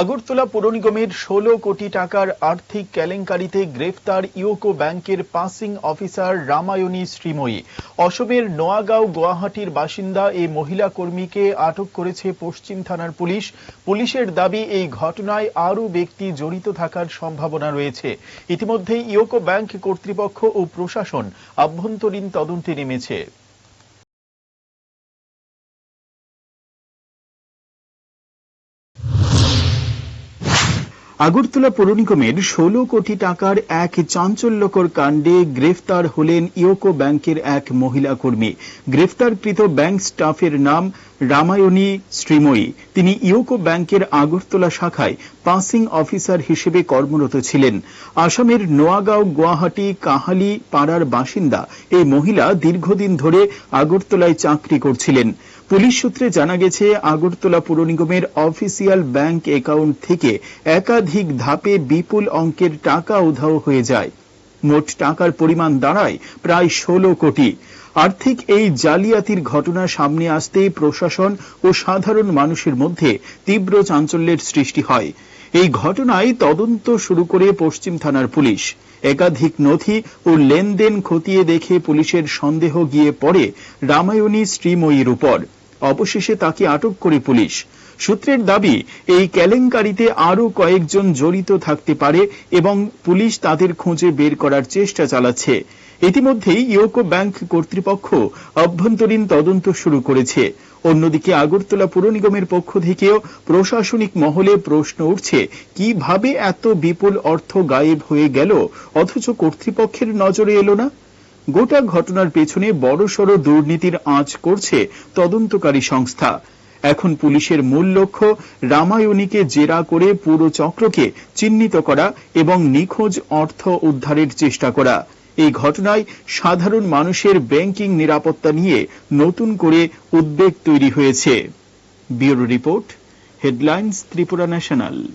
আগরতলা পৌর নিগমের ষোলো কোটি টাকার আর্থিক কেলেঙ্কারিতে গ্রেফতার ইউকো ব্যাংকের পাসিং অফিসার রামায়ণী শ্রীময়ী। অসমের নোয়াগাঁও গুয়াহাটির বাসিন্দা এই মহিলা কর্মীকে আটক করেছে পশ্চিম থানার পুলিশ। পুলিশের দাবি, এই ঘটনায় আরও ব্যক্তি জড়িত থাকার সম্ভাবনা রয়েছে। ইতিমধ্যেই ইউকো ব্যাংক কর্তৃপক্ষ ও প্রশাসন আভ্যন্তরীণ তদন্তে নেমেছে। আগরতলা পৌর নিগমের ষোলো কোটি টাকার এক চাঞ্চল্যকর কাণ্ডে গ্রেফতার হলেন ইয়োকো ব্যাংকের এক মহিলা কর্মী। গ্রেফতারকৃত ব্যাংক স্টাফের নাম রামায়ণী শ্রীময়ী। তিনি ইয়োকো ব্যাংকের আগরতলা শাখায় পাসিং অফিসার হিসেবে কর্মরত ছিলেন। আসামের নোয়াগাঁও, গুয়াহাটি, কাহালি পাড়ার বাসিন্দা এই মহিলা দীর্ঘদিন ধরে আগরতলায় চাকরি করছিলেন। পুলিশ সূত্রে জানা গেছে, আগরতলা পুর নিগমের অফিসিয়াল ব্যাংক অ্যাকাউন্ট থেকে একাধিক ধাপে বিপুল অঙ্কের টাকা উধাও হয়ে যায়। মোট টাকার পরিমাণ দাঁড়ায় প্রায় ষোলো কোটি। আর্থিক এই জালিয়াতির ঘটনা সামনে আসতে প্রশাসন ও সাধারণ মানুষের মধ্যে তীব্র চাঞ্চল্যের সৃষ্টি হয়। এই ঘটনায় তদন্ত শুরু করে পশ্চিম থানার পুলিশ। একাধিক নথি ও লেনদেন খতিয়ে দেখে পুলিশের সন্দেহ গিয়ে পড়ে রামায়ণী শ্রীময়ীর উপর। অবশেষে তাকে আটক করে পুলিশ। সূত্রের দাবি, এই কেলেঙ্কারিতে আরও কয়েকজন জড়িত থাকতে পারে এবং পুলিশ তাদের খুঁজে বের করার চেষ্টা চালাচ্ছে। ইতিমধ্যেই ইউকো ব্যাংক কর্তৃপক্ষ অভ্যন্তরীণ তদন্ত শুরু করেছে। অন্যদিকে আগরতলা পুর নিগমের পক্ষ থেকেও প্রশাসনিক মহলে প্রশ্ন উঠছে, কীভাবে এত বিপুল অর্থ গায়েব হয়ে গেল? অথচ কর্তৃপক্ষের নজরে এলো না। গোটা ঘটনার পেছনে বড়সড় দুর্নীতির আঁচ করছে তদন্তকারী সংস্থা। এখন পুলিশের মূল লক্ষ্য রামায়ণীকে জেরা করে পুরো চক্রকে চিহ্নিত করা এবং নিখোঁজ অর্থ উদ্ধারের চেষ্টা করা। এই ঘটনায় সাধারণ মানুষের ব্যাংকিং নিরাপত্তা নিয়ে নতুন করে উদ্বেগ তৈরি হয়েছে। Report, headlines, Tripura national.